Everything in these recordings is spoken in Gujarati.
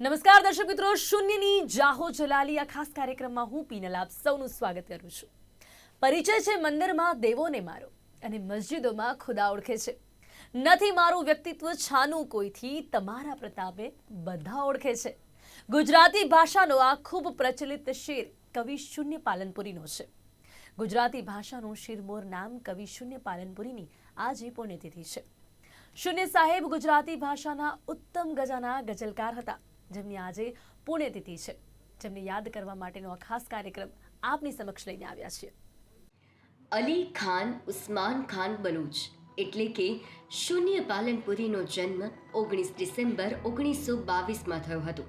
નમસ્કાર, દર્શક મિત્રો. શૂન્યની જાહો જલાલી આ ખાસ કાર્યક્રમમાં હું પીનલ આપ સૌનું સ્વાગત કરું છું. પરિચય છે મંદિરમાં દેવોને મારો અને મસ્જિદોમાં ખુદા ઓળખે છે. નથી મારું વ્યક્તિત્વ છાનું કોઈથી, તમારા પ્રતાપે બધા ઓળખે છે. ગુજરાતી ભાષાનો આ ખૂબ પ્રચલિત શેર કવિ શૂન્ય પાલનપુરીનો છે. ગુજરાતી ભાષાનું શિરમોર નામ કવિ શૂન્ય પાલનપુરીની આજે પુણ્યતિથિ છે. શૂન્ય સાહેબ ગુજરાતી ભાષાના ઉત્તમ ગજાના ગઝલકાર હતા. જેમની આજે પુણ્યતિથિ છે. જેમને યાદ કરવા માટેનો આ ખાસ કાર્યક્રમ આપની સમક્ષ લઈને આવ્યા છીએ. અલી ખાન ઉસ્માન ખાન બલુચ એટલે કે શૂન્ય પાલનપુરીનો જન્મ ઓગણીસ ડિસેમ્બર ઓગણીસો બાવીસમાં થયો હતો.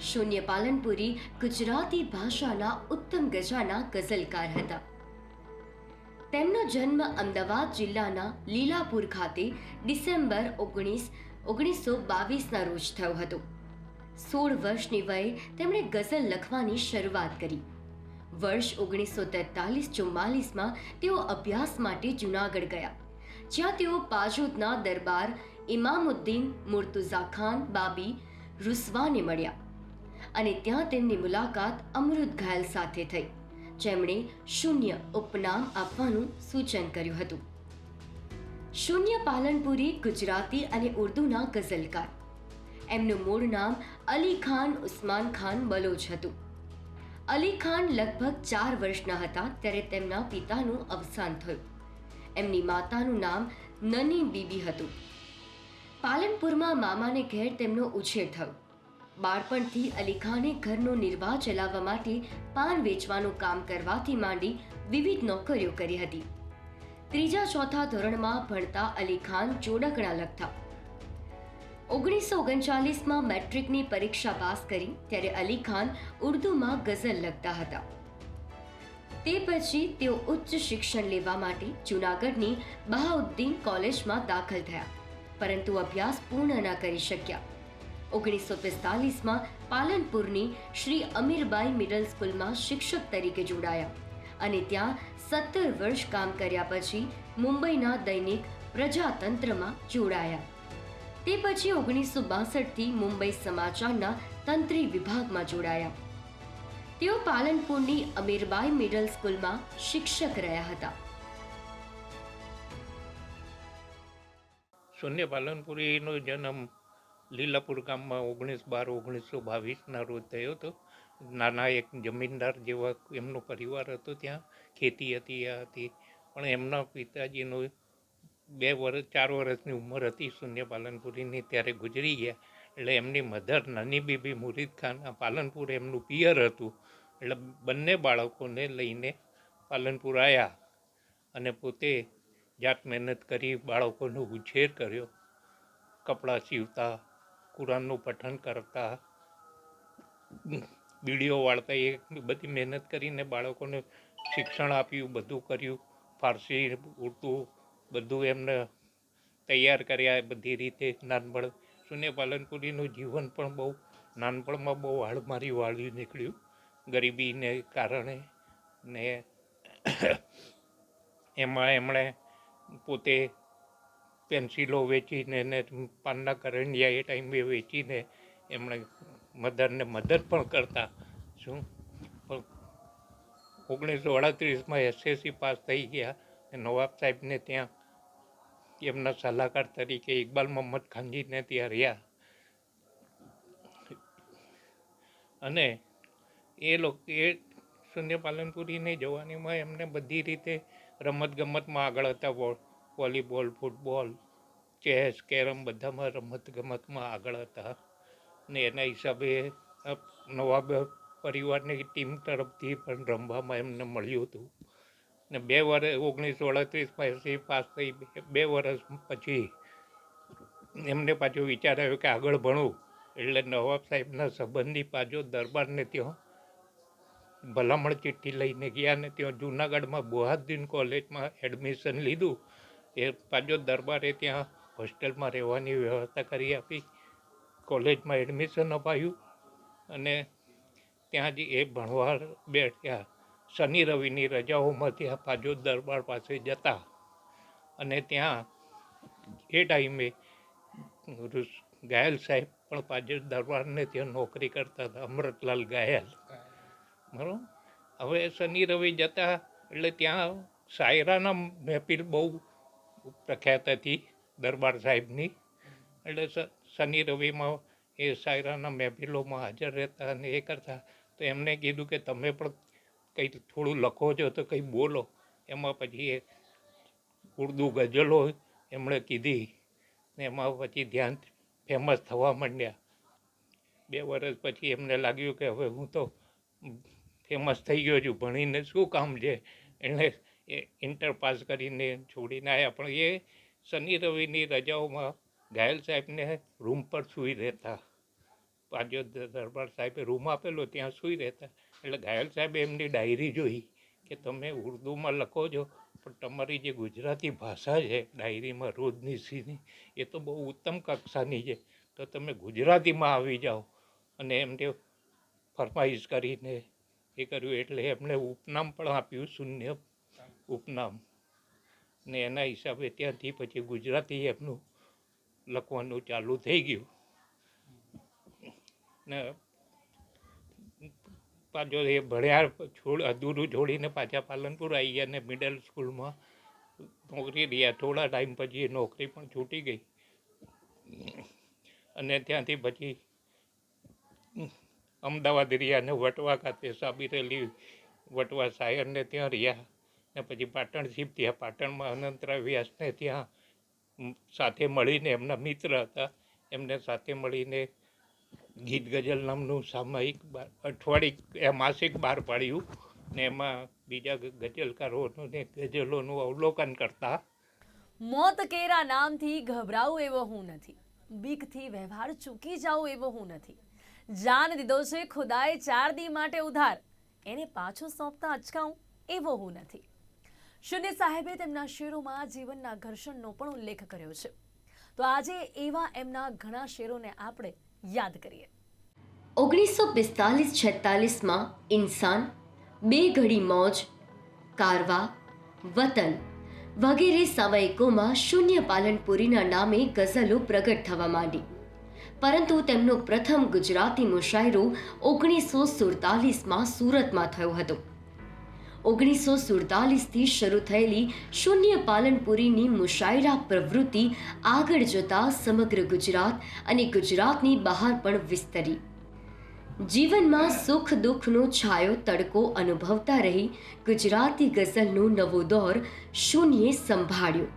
શૂન્ય પાલનપુરી ગુજરાતી ભાષાના ઉત્તમ ગજાના ગઝલકાર હતા. તેમનો જન્મ અમદાવાદ જિલ્લાના લીલાપુર ખાતે ડિસેમ્બર ઓગણીસ, ઓગણીસો બાવીસના રોજ થયો હતો. સોળ વર્ષની વયે તેમણે ગઝલ લખવાની શરૂઆત કરી. વર્ષ ઓગણીસો તેતાલીસ ચુમ્માલીસમાં તેઓ અભ્યાસ માટે જૂનાગઢ ગયા, જ્યાં તેઓ પાજોદના દરબાર ઇમામુદ્દીન મુર્તુઝા ખાન બાબી, રૂસવાને મળ્યા અને ત્યાં તેમની મુલાકાત અમૃત ઘાયલ સાથે થઈ, જેમણે શૂન્ય ઉપનામ આપવાનું સૂચન કર્યું હતું. શૂન્ય પાલનપુરી ગુજરાતી અને ઉર્દૂના ગઝલકાર. એમનું મૂળ નામ અલી ખાન, ઉસ્માન ખાન બલોચ હતું. અલી ખાન લગભગ ચાર વર્ષના હતા ત્યારે તેમના પિતાનું અવસાન થયું. એમની માતાનું નામ નની બીબી હતું. પાલનપુરમાં મામાને ઘેર તેમનો ઉછેર થયો. બાળપણથી અલી ખાને ઘરનો નિર્વાહ ચલાવવા માટે પાન વેચવાનું કામ કરવાથી માંડી વિવિધ નોકરીઓ કરી હતી. ત્રીજા ચોથા ધોરણમાં ભણતા અલી ખાન ચોડકણા લખતા ઓગણીસો ઓગણચાલીસમાં મેટ્રિકની પરીક્ષા પાસ કરી, ત્યારે અલી ખાન ઉર્દૂમાં ગઝલ લખતા હતા. તે પછી તેઓ ઉચ્ચ શિક્ષણ લેવા માટે જૂનાગઢની બહાઉદ્દીન કોલેજમાં દાખલ થયા, પરંતુ અભ્યાસ પૂર્ણ ન કરી શક્યા. ઓગણીસો પિસ્તાલીસમાં પાલનપુરની શ્રી અમીરબાઈ મિડલ સ્કૂલમાં શિક્ષક તરીકે જોડાયા અને ત્યાં સત્તર વર્ષ કામ કર્યા પછી મુંબઈના દૈનિક પ્રજાતંત્રમાં જોડાયા. તે પછી ઓગણીસો બાસઠથી મુંબઈ સમાચારના તંત્રી વિભાગમાં જોડાયા. તેઓ પાલનપુરની અમીરબાઈ મિડલ સ્કૂલમાં શિક્ષક રહ્યા હતા. શૂન્ય પાલનપુરીનો જન્મ લીલાપુર ગામમાં ઓગણીસ બાર ઓગણીસો બાવીસના રોજ થયો હતો. નાના એક જમીનદાર જેવા એમનો પરિવાર હતો ત્યાં. ખેતી હતી, આ હતી. પણ એમના પિતાજીનો બે વર્ષ ચાર વર્ષની ઉંમર હતી શૂન્ય પાલનપુરીની, ત્યારે ગુજરી ગયા. એટલે એમની મધર નાની બીબી મુરીદ ખાન પાલનપુર એમનું પિયર હતું. એટલે બંને બાળકોને લઈને પાલનપુર આવ્યા અને પોતે જાત મહેનત કરી બાળકોનો ઉછેર કર્યો. કપડાં સીવતા, કુરાનનું પઠન કરતા બીડીઓ વાળતા, એ બધી મહેનત કરીને બાળકોને શિક્ષણ આપ્યું, બધું કર્યું. ફારસી, ઉર્દૂ બધું એમને તૈયાર કર્યા બધી રીતે નાનપણ. શૂન્ય પાલનપુરીનું જીવન પણ બહુ નાનપણમાં બહુ હાડમારી વાળ્યું નીકળ્યું. ગરીબીને કારણે ને એમાં એમણે પોતે પેન્સિલો વેચીને ને પાનના કરંડિયા એ ટાઈમે વેચીને એમણે મધરને મદદ પણ કરતા. શું? પણ ઓગણીસો અડત્રીસમાં એસએસસી પાસ થઈ ગયા. નવાબ સાહેબને ત્યાં એમના સલાહકાર તરીકે ઇકબાલ મોહમ્મદ ખાનજીને ત્યાં રહ્યા. અને એ લોકો, એ શૂન્ય પાલનપુરીની જવાનીમાં એમને બધી રીતે રમત ગમતમાં આગળ હતા. વોલીબોલ, ફૂટબોલ, ચેસ, કેરમ બધામાં રમત ગમતમાં આગળ હતા. ને એના હિસાબે નવાબ પરિવારની ટીમ તરફથી પણ રમવામાં એમને મળ્યું હતું. ને બે વર્ષ ઓગણીસો અડત્રીસમાં એસી પાસ થઈ બે- બે વર્ષ પછી એમને પાછો વિચાર આવ્યો કે આગળ ભણવું એટલે નવાબ સાહેબના સંબંધી પાછો દરબારને ત્યાં ભલામણ ચિઠ્ઠી લઈને ગયા ને ત્યાં જુનાગઢમાં બુહાદ્દીન કોલેજમાં એડમિશન લીધું. એ પાછો દરબારે ત્યાં હોસ્ટેલમાં રહેવાની વ્યવસ્થા કરી આપી. કોલેજમાં એડમિશન અપાયું અને ત્યાં જ એ ભણવા બેઠ્યા. શનિ રવિની રજાઓમાં ત્યાં પાછો દરબાર પાસે જતા અને ત્યાં એ ટાઈમે ગાયલ સાહેબ પણ પણ દરબારને ત્યાં નોકરી કરતા હતા અમૃતલાલ ગાયલ. બરાબર? હવે શનિ, રવિ જતા એટલે ત્યાં શાયરાના મહેફિલ બહુ પ્રખ્યાત હતી દરબાર સાહેબની. એટલે શનિ, રવિમાં એ શાયરાના મહેફિલોમાં હાજર રહેતા અને એ કરતા. તો એમને કીધું કે તમે પણ કંઈ થોડું લખો છો તો કંઈ બોલો. એમાં પછી એ ઉર્દુ ગઝલો એમણે કીધી ને એમાં પછી ધ્યાન ફેમસ થવા માંડ્યા. બે વર્ષ પછી એમને લાગ્યું કે હવે હું તો ફેમસ થઈ ગયો છું. ભણીને શું કામ છે? એણે એ ઇન્ટર પાસ કરીને છોડીને આવ્યા પણ એ શનિ રવિની રજાઓમાં ઘાયલ સાહેબને રૂમ પર સૂઈ રહેતા. પાજો દરબાર સાહેબે રૂમ આપેલો, ત્યાં સૂઈ રહેતા. એટલે ઘાયલ સાહેબે એમની ડાયરી જોઈ કે તમે ઉર્દુમાં લખો છો, પણ તમારી જે ગુજરાતી ભાષા છે, ડાયરીમાં રોજની સીની, એ તો બહુ ઉત્તમ કક્ષાની છે. તો તમે ગુજરાતીમાં આવી જાઓ. અને એમને ફરમાઈશ કરીને એ કર્યું, એટલે એમણે ઉપનામ પણ આપ્યું, શૂન્ય ઉપનામ. ને એના હિસાબે ત્યાંથી પછી ગુજરાતી એમનું લખવાનું ચાલુ થઈ ગયું. ને પાછો એ ભણ્યા છોડ, અધૂરું છોડીને પાછા પાલનપુર આવી ગયા ને મિડલ સ્કૂલમાં નોકરી રહ્યા. થોડા ટાઈમ પછી એ નોકરી પણ છૂટી ગઈ. અને ત્યાંથી પછી અમદાવાદ રહ્યા ને વટવા ખાતે સાબિરેલી વટવા સાયરને ત્યાં રહ્યા. ને પછી પાટણ શિફ્ટ થયા. પાટણમાં અનંતરાય વ્યાસને ત્યાં સાથે મળીને એમના મિત્ર હતા. એમને સાથે મળીને ગીત ગઝલ નામનું સામાયિક અઠવાડિક, એ માસિક બહાર પાડ્યું ને એમાં બીજા ગઝલકારોનું ને ગઝલોનું અવલોકન કરતા. મોત કેરા નામથી ગભરાવું એવો હું નથી. બીકથી વ્યવહાર ચૂકી જાઉં એવો હું નથી. જાન દીધો છે ખુદાએ ચાર દી માટે ઉધાર. એને પાછો સોંપતા અચકાઉં એવો હું નથી. શૂન્ય સાહેબે તેમના શેરોમાં જીવનના ઘર્ષણનો પણ ઉલ્લેખ કર્યો છે. તો આજે એવા એમના ઘણા શેરોને આપણે યાદ કરીએ. ઓગણીસો પિસ્તાલીસ છેતાલીસમાં ઇન્સાન, બે ઘડી મોજ, કારવા, વતન વગેરે સામયિકોમાં શૂન્ય પાલનપુરીના નામે ગઝલો પ્રગટ થવા માંડી. પરંતુ તેમનો પ્રથમ ગુજરાતી મુશાયરો ઓગણીસો સુડતાલીસમાં સુરતમાં થયો હતો. ઓગણીસો સુડતાલીસથી શરૂ થયેલી શૂન્ય પાલનપુરીની મુશાયરા પ્રવૃત્તિ આગળ જતા સમગ્ર ગુજરાત અને ગુજરાતની બહાર પણ વિસ્તરી. જીવનમાં સુખ દુઃખનો છાયો તડકો અનુભવતા રહી ગુજરાતી ગઝલનો નવો દોર શૂન્યે સંભાળ્યો.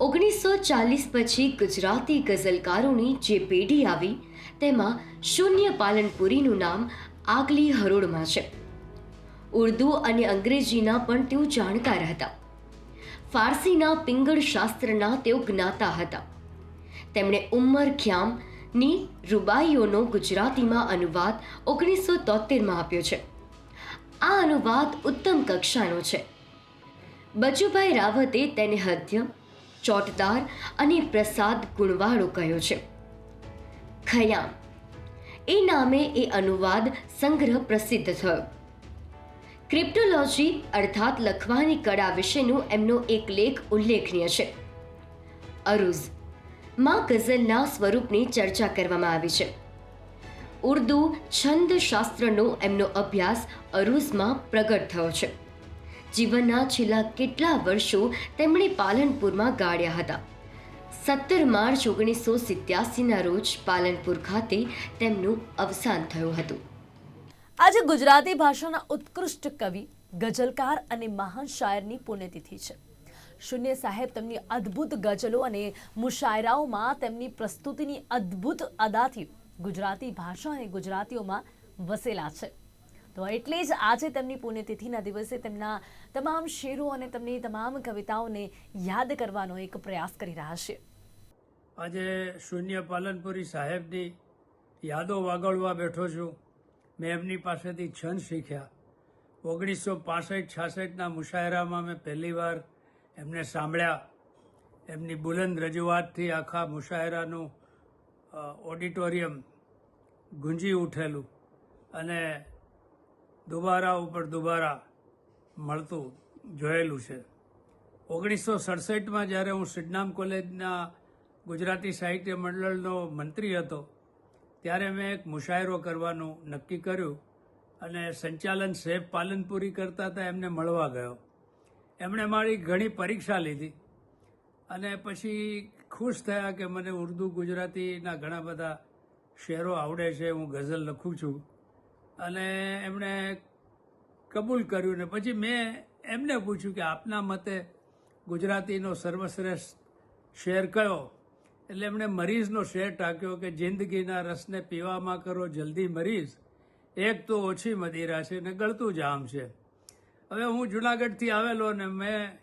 ઓગણીસો ચાલીસ પછી ગુજરાતી ગઝલકારોની જે પેઢી આવી, તેમાં શૂન્ય પાલનપુરીનું નામ આગલી હરોળમાં છે. ઉર્દુ અને અંગ્રેજીના પણ તેઓ જાણકાર હતા ફારસીના પિંગળ શાસ્ત્રના તેઓ જ્ઞાતા હતા. તેમણે ઉમર ખ્યામની રૂબાઈઓનો ગુજરાતીમાં અનુવાદ ઓગણીસો તોતેરમાં આપ્યો છે. આ અનુવાદ ઉત્તમ કક્ષાનો છે. બચુભાઈ રાવતે તેને હદ્ય, ચોટદાર અને પ્રસાદ ગુણવાળો કહ્યો છે. ખયામ. એ નામે એ અનુવાદ સંગ્રહ પ્રસિદ્ધ થયો. ક્રિપ્ટોલોજી અર્થાત લખવાની કળા વિશેનો એમનો એક લેખ ઉલ્લેખનીય છે. અરુઝ, માં ગઝલના સ્વરૂપની ચર્ચા કરવામાં આવી છે. ઉર્દુ છંદ શાસ્ત્રનો એમનો અભ્યાસ અરુઝમાં પ્રગટ થયો છે. જીવનના છેલ્લા કેટલા વર્ષો તેમણે પાલનપુરમાં ગાળ્યા હતા. સત્તર માર્ચ ઓગણીસો સિત્યાસીના રોજ પાલનપુર ખાતે તેમનું અવસાન થયું હતું. આજે ગુજરાતી ભાષાના ઉત્કૃષ્ટ કવિ, ગઝલકાર અને મહાન શાયરની પુણ્યતિથિ છે. શૂન્ય સાહેબ તેમની અદ્ભુત ગઝલો અને મુશાયરાઓમાં તેમની પ્રસ્તુતિની અદ્ભુત અદાથી ગુજરાતી ભાષા અને ગુજરાતીઓમાં વસેલા છે. તો એટલે જ આજે તેમની પુણ્યતિથિના દિવસે તેમના તમામ શેરો અને તેમની તમામ કવિતાઓને યાદ કરવાનો એક પ્રયાસ કરી રહ્યા છે. આજે શૂન્ય પાલનપુરી સાહેબની યાદો વાગળવા બેઠો છું. મેં એમની પાસેથી છંદ શીખ્યા. ઓગણીસો પાસઠ છાસઠના મુશાયરામાં મેં પહેલીવાર એમને સાંભળ્યા. એમની બુલંદ રજૂઆતથી આખા મુશાયરાનું ઓડિટોરિયમ ગુંજી ઉઠેલું અને દુબારા ઉપર દુબારા મળતું જોયેલું છે. ઓગણીસો સડસઠમાં જ્યારે હું સિડનામ કોલેજના ગુજરાતી સાહિત્ય મંડળનો મંત્રી હતો ત્યારે મેં એક મુશાયરો કરવાનું નક્કી કર્યું અને સંચાલન સેફ પાલનપુરી કરતા હતા, એમને મળવા ગયો. એમણે મારી ઘણી પરીક્ષા લીધી અને પછી ખુશ થયા કે મને ઉર્દુ, ગુજરાતીના ઘણા બધા શેરો આવડે છે, હું ગઝલ લખું છું. અને એમણે કબૂલ કર્યું ને પછી મેં એમને પૂછ્યું કે આપના મતે ગુજરાતીનો સર્વશ્રેષ્ઠ શેર કયો? એટલે એમણે મરીઝનો શેર ટાંક્યો કે, જિંદગીના રસને પીવામાં કરો, જલ્દી મરીઝ. એક તો ઓછી મદિરા છે ને ગળતું જામ છે. હવે હું જુનાગઢથી આવેલો ને મેં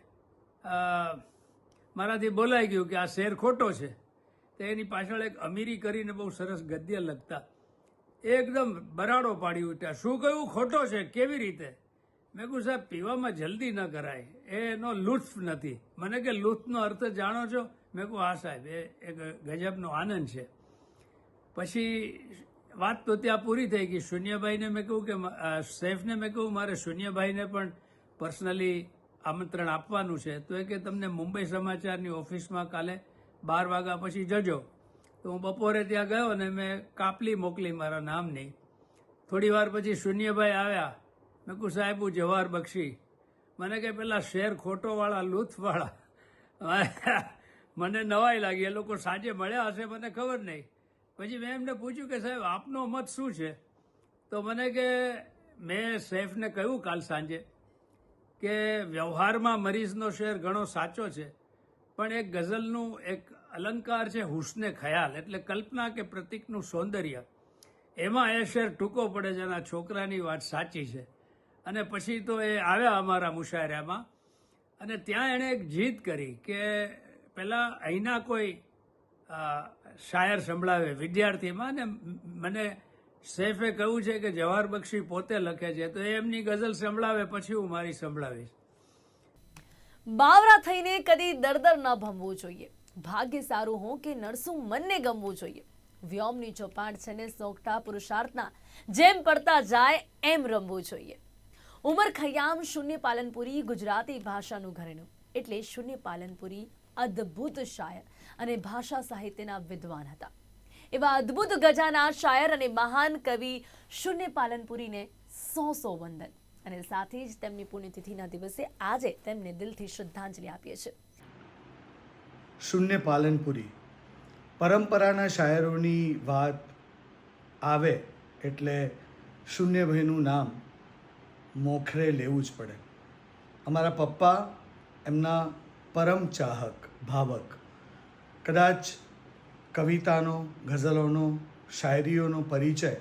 મારાથી બોલાઈ ગયું કે આ શેર ખોટો છે. તો એની પાછળ એક અમીરી કરીને બહુ સરસ ગદ્ય લખતા. એકદમ બરાડો પાડી ઉઠ્યા. શું કહ્યું? ખોટો છે? કેવી રીતે? મેં કહ્યું, સાહેબ, પીવામાં જલ્દી ન કરાય. એનો લુત્ફ નથી. મને કે, લુત્ફનો અર્થ જાણો છો? મેં કહું, હા, સાહેબ, એ એક ગજબનો આનંદ છે. પછી વાત તો ત્યાં પૂરી થઈ ગઈ. શૂન્યભાઈને મેં કહ્યું કે સૈફને મેં કહ્યું મારે શૂન્યભાઈને પણ પર્સનલી આમંત્રણ આપવાનું છે. તો એ કે, તમને મુંબઈ સમાચારની ઓફિસમાં કાલે બાર વાગ્યા પછી જજો. તો હું બપોરે ત્યાં ગયો અને મેં કાપલી મોકલી મારા નામની. થોડી વાર પછી શૂન્યભાઈ આવ્યા. મેં કહું, સાહેબ, હું જવાહર બક્ષી. મને કે, પેલા શેર ખોટોવાળા, લૂથવાળા. મને નવાઈ લાગી. એ લોકો સાંજે મળ્યા હશે, મને ખબર નહીં. પછી મેં એમને પૂછ્યું કે, સાહેબ, આપનો મત શું છે? તો મને કે, મેં સૈફને કહ્યું કાલ સાંજે કે, વ્યવહારમાં મરીઝનો શેર ઘણો સાચો છે, પણ એક ગઝલનું એક અલંકાર છે હુસ્ને ખયાલ, એટલે કલ્પના કે પ્રતીકનું સૌંદર્ય. એમાં એ શેર ટૂંકો પડે છે અને છોકરાની વાત સાચી છે. અને પછી તો એ આવ્યા અમારા મુશાયરામાં. અને ત્યાં એણે એક જીત કરી કે પેલા અહીંના કોઈ શાયર સંભળાવે વિદ્યાર્થીમાં ને મને સૈફે કહ્યું છે કે જવાહર બક્ષી પોતે લખે છે, તો એમની ગઝલ સંભળાવે, પછી હું મારી સંભળાવીશ. બાવરા થઈને કદી દરદર ન ભમવું જોઈએ. ભાગ્ય સારું હો કે નરસું મનને ગમવું જોઈએ. વ્યોમની ચોપાટ છે ને સોગટા પુરુષાર્થના. જેમ પડતા જાય એમ રમવું જોઈએ. ઉમર ખયામ શૂન્ય પાલનપુરી ગુજરાતી ભાષાનું ઘરેણું. એટલે શૂન્ય પાલનપુરી અદ્ભુત શાયર અને ભાષા સાહિત્યના વિદ્વાન હતા. એવા અદ્ભુત ગજાના શાયર અને મહાન કવિ શૂન્ય પાલનપુરીને સો સો વંદન અને સાથે જ તેમની પુણ્યતિથિના દિવસે આજે તેમને દિલથી શ્રદ્ધાંજલિ આપીએ છીએ. શૂન્ય પાલનપુરી પરંપરાના શાયરોની વાત આવે એટલે શૂન્યભાઈનું નામ મોખરે લેવું જ પડે. અમારા પપ્પા એમના પરમ ચાહક. ભાવક. કદાચ કવિતાનો, ગઝલોનો, શાયરીઓનો પરિચય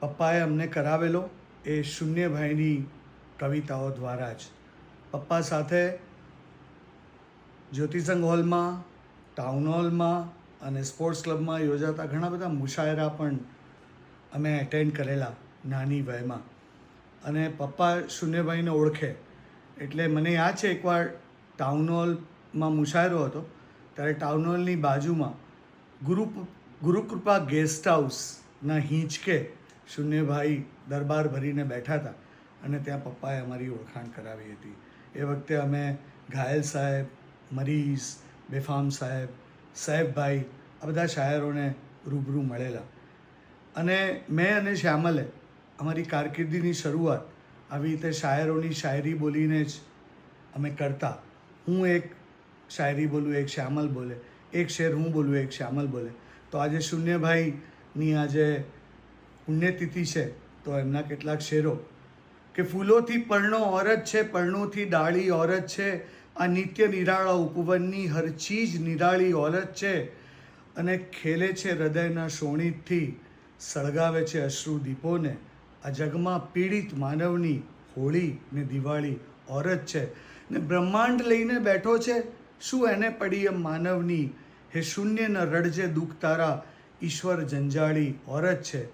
પપ્પાએ અમને કરાવેલો એ શૂન્યભાઈની કવિતાઓ દ્વારા જ. પપ્પા સાથે જ્યોતિસંગ હોલમાં, ટાઉન હોલમાં અને સ્પોર્ટ્સ ક્લબમાં યોજાતા ઘણા બધા મુશાયરા પણ અમે એટેન્ડ કરેલા નાની વયમાં. અને પપ્પા શૂન્યભાઈને ઓળખે. એટલે મને યાદ છે એકવાર ટાઉન હોલમાં મુશાયરો હતો, ત્યારે ટાઉન હોલની બાજુમાં ગુરુ ગુરુકૃપા ગેસ્ટ હાઉસના હિંચકે શૂન્યભાઈ દરબાર ભરીને બેઠા હતા અને ત્યાં પપ્પાએ અમારી ઓળખાણ કરાવી હતી. એ વખતે અમે ઘાયલ સાહેબ, મરીઝ, બેફામ સાહેબ, સાહેબભાઈ, આ બધા શાયરોને રૂબરૂ મળેલા. અને મેં અને શ્યામલે અમારી કારકિર્દીની શરૂઆત આવી રીતે શાયરોની શાયરી બોલીને જ અમે કરતા. હું એક શાયરી બોલું, એક શ્યામલ બોલે, એક શેર હું બોલું, એક શ્યામલ બોલે. તો આજે શૂન્યભાઈની આજે પુણ્યતિથિ છે, તો એમના કેટલાક શેરો કે ફૂલોથી પર્ણો ઓરત છે, પર્ણોથી ડાળી ઓરત છે, આ નિત્ય નિરાળા ઉપવનની હર ચીજ નિરાળી ઓરત છે અને ખેલે છે હૃદયના શોણિતથી, સળગાવે છે અશ્રુ દીપોને. આ જગમાં પીડિત માનવની હોળી ને દિવાળી ઓરત છે. ને બ્રહ્માંડ લઈને બેઠો છે શું એને પડી એમ માનવની? હે શૂન્ય રડજે દુઃખ તારા, ઈશ્વર જંજાળી ઓરત છે.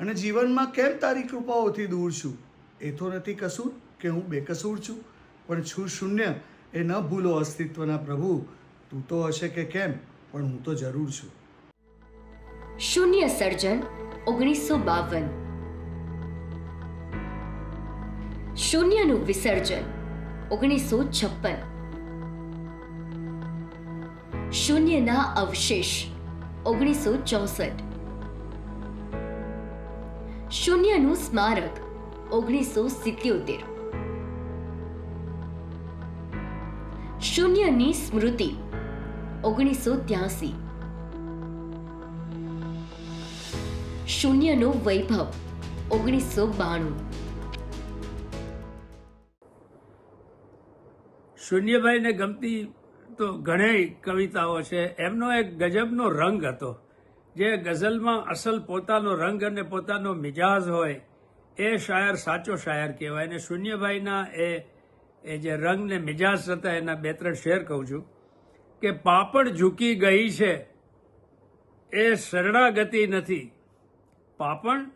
અને જીવનમાં કેમ તારી કૃપાઓથી દૂર છું? એ તો નથી કસૂર કે હું બેકસૂર છું, પણ છું શૂન્ય. એ ન ભૂલો અસ્તિત્વના પ્રભુ. તું તો હશે કે કેમ? પણ હું તો જરૂર છું. શૂન્ય સર્જન ઓગણીસો બાવન. શૂન્યનું વિસર્જન ઓગણીસો છપ્પન. શૂન્યના અવશેષ. ઓગણીસો ચોસઠ. શૂન્યનું સ્મારક, ઓગણીસો સિત્યોતેર. શૂન્યની સ્મૃતિ, ઓગણીસો ત્યાસી. શૂન્યનો વૈભવ, ઓગણીસો બાણું. શૂન્યભાઈને ગમતી તો ઘણી કવિતાઓ છે. એમનો એક ગજબનો રંગ હતો. જે ગઝલમાં અસલ પોતાનો રંગ અને પોતાનો મિજાજ હોય, એ શાયર સાચો શાયર કહેવાય અને શૂન્યભાઈના એ એ જે રંગ ને મિજાજ હતા, એના બે ત્રણ શેર કહું છું કે પાપડ ઝૂકી ગઈ છે, એ શરણાગતિ નથી. પાપણ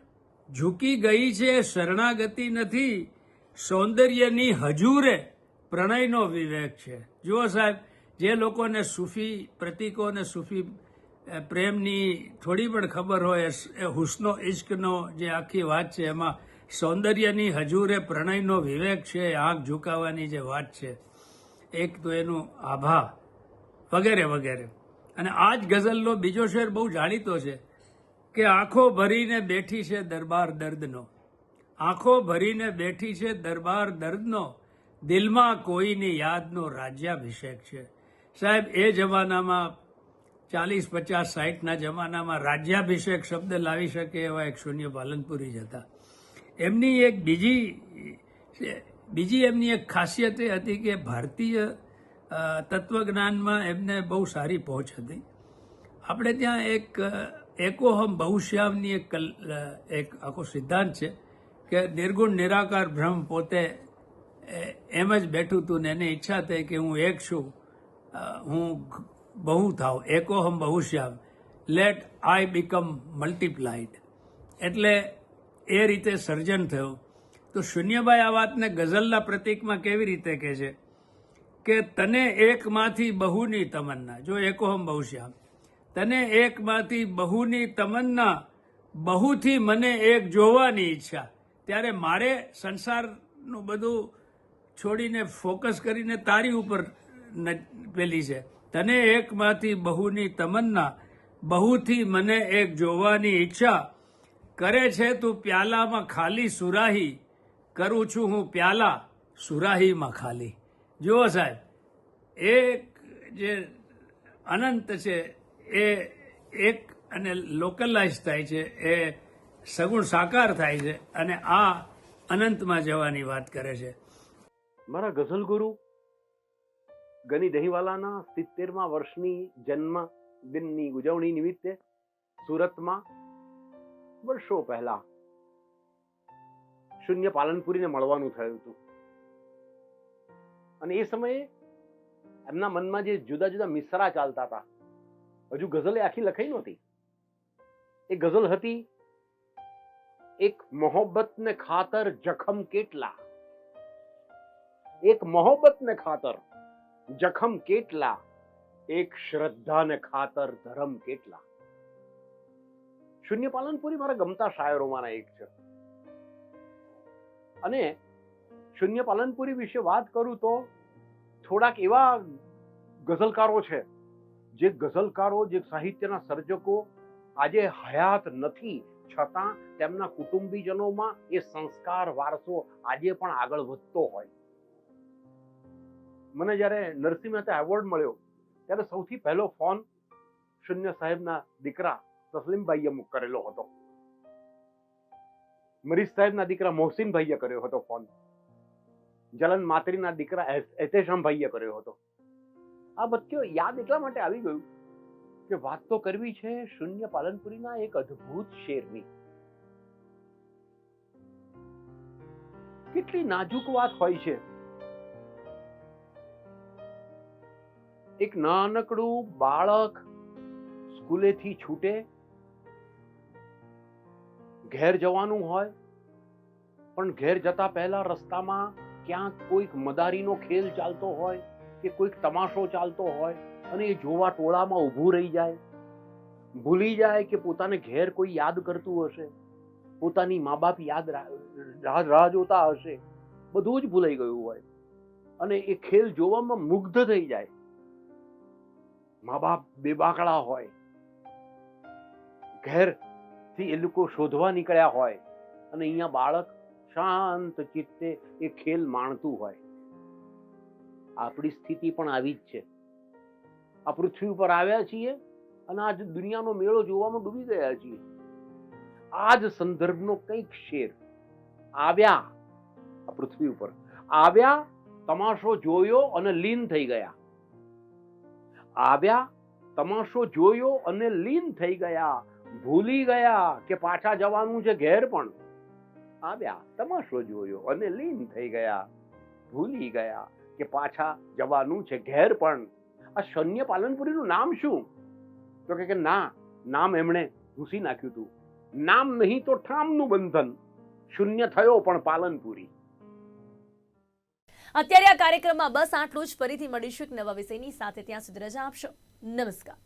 ઝૂકી ગઈ છે, એ શરણાગતિ નથી. સૌંદર્યની હજુરે પ્રણયનો વિવેક છે. જુઓ સાહેબ જે લોકોને સૂફી પ્રતીકો અને સૂફી પ્રેમની થોડી પણ ખબર હોય એ હુસ્નો ઇશ્કનો જે આખી વાત છે, એમાં સૌંદર્યની હજુરે પ્રણયનો વિવેક છે આંખ ઝુકાવવાની જે વાત છે, એક તો એનું આભા, વગેરે વગેરે. અને આ જ ગઝલનો બીજો શેર બહુ જાણીતો છે, કે આંખો ભરીને બેઠી છે દરબાર દર્દનો. આંખો ભરીને બેઠી છે દરબાર દર્દનો, દિલમાં કોઈની યાદનો રાજ્યાભિષેક છે. સાહેબ, એ જમાનામાં ચાલીસ, પચાસ સાઠના જમાનામાં રાજ્યાભિષેક શબ્દ લાવી શકે એવા એક શૂન્ય પાલનપુરી જ હતા. એમની એક બીજી બીજી એમની એક ખાસિયત એ હતી કે ભારતીય તત્વજ્ઞાનમાં એમને બહુ સારી પહોંચ હતી. આપણે ત્યાં એક, એકોહમ બહુશ્યામની એક એક આખો સિદ્ધાંત છે કે નિર્ગુણ, નિરાકાર બ્રહ્મ પોતે એમ જ બેઠું હતું ને એને ઈચ્છા થઈ કે હું એક છું. હું બહુ થાવ એકોહમ બહુશ્યામ લેટ આઈ બીકમ મલ્ટીપ્લાઇડ એટલે એ રીતે સર્જન થયું. તો શૂન્યભાઈ આ વાતને ગઝલના પ્રતીકમાં કેવી રીતે કહે છે? કે તને એકમાંથી બહુની તમન્ના. જો એકોહમ બહુશ્યામ તને એકમાંથી બહુની તમન્ના, બહુથી મને એક જોવાની ઈચ્છા. ત્યારે મારે સંસારનું બધું છોડીને ફોકસ કરીને તારી ઉપર પેલી છે. તને એકમાંથી બહુની તમન્ના, બહુથી મને એક જોવાની ઈચ્છા. કરે છે તું પ્યાલામાં ખાલી સુરાહી. કરું છું હું પ્યાલા સુરાહીમાં ખાલી. જુઓ સાહેબ એક જે અનંત છે, એ એક અને લોકલાઇઝ થાય છે, એ સગુણ સાકાર થાય છે અને આ અનંતમાં જવાની વાત કરે છે. મારા ગઝલ ગુરુ ગની દહીવાલાના સિત્તેરમા વર્ષની જન્મ દિનની ઉજવણી નિમિત્તે સુરતમાં વર્ષો પહેલા શૂન્ય પાલનપુરીને મળવાનું થયું હતું. અને એ સમયે એમના મનમાં જે જુદા જુદા મિસરા ચાલતા હતા, હજુ ગઝલ એ આખી લખાઈ નહોતી. એ ગઝલ હતી એક મોહબ્બત ને ખાતર જખમ કેટલા? એક મોહબ્બતને ખાતર જખમ કેટલા? એક શ્રદ્ધાને ખાતર ધર્મ કેટલા? શૂન્ય પાલનપુરી મારા ગમતા શાયરોમાંના એક છે. અને શૂન્ય પાલનપુરી વિશે વાત કરું તો થોડાક એવા ગઝલકારો છે, જે ગઝલકારો, જે સાહિત્યના સર્જકો આજે હયાત નથી, છતાં તેમના કુટુંબીજનોમાં એ સંસ્કાર, વારસો આજે પણ આગળ વધતો હોય. મને જ્યારે નરસિંહ મહેતા એવોર્ડ મળ્યો, ત્યારે સૌથી પહેલો ફોન શૂન્ય સાહેબના દીકરા તસલીમભાઈએ કરેલો હતો. મરીઝ સાહેબના દીકરા મોહસિનભાઈએ કર્યો હતો ફોન જલન માતરીના દીકરા એહતેશામભાઈએ કર્યો હતો. આ બધું યાદ એટલા માટે આવી ગયું કે વાત તો કરવી છે શૂન્ય પાલનપુરીના એક અદ્ભુત શેરની. કેટલી નાજુક વાત હોય છે. એક નાનકડું બાળક સ્કૂલેથી છૂટે, ઘેર જવાનું હોય, પણ ઘેર જતા પહેલા રસ્તામાં ક્યાંક કોઈક મદારીનો ખેલ ચાલતો હોય કે કોઈક તમાશો ચાલતો હોય અને એ જોવા ટોળામાં ઊભું રહી જાય. ભૂલી જાય કે પોતાને ઘેર કોઈ યાદ કરતું હશે, પોતાની મા બાપ યાદ રાહ જોતા હશે, બધું જ ભૂલાઈ ગયું હોય. અને એ ખેલ જોવામાં મુગ્ધ થઈ જાય. મા બાપ બેબાકડા હોય ઘેરથી એ લોકો શોધવા નીકળ્યા હોય અને અહીંયા બાળક શાંત ચિત્તે એ ખેલ માણતું હોય. આપણી સ્થિતિ પણ આવી જ છે. આ પૃથ્વી ઉપર આવ્યા છીએ અને આજ દુનિયાનો મેળો જોવામાં ડૂબી ગયા છીએ. આ જ સંદર્ભનો કંઈક શેર. આવ્યા આ પૃથ્વી ઉપર. આવ્યા, તમાશો જોયો અને લીન થઈ ગયા. આવ્યા, તમાશો જોયો અને લીન થઈ ગયા. ભૂલી ગયા કે પાછા જવાનું છે ઘેર પણ. આવ્યા, તમાશો જોયો અને લીન થઈ ગયા. ભૂલી ગયા કે પાછા જવાનું છે ઘેર પણ. આ શન્ય પાલનપુરીનું નામ શું? તો કે ના, નામ એમણે ઘૂસી નાખ્યું હતું નામ નહીં તો ઠામનું બંધન. શૂન્ય થયો પણ પાલનપુરી. અત્યારે આ કાર્યક્રમમાં બસ આટલું જ. ફરીથી મળીશું એક નવા વિષયની સાથે. ત્યાં સુધી રજા આપશો. નમસ્કાર.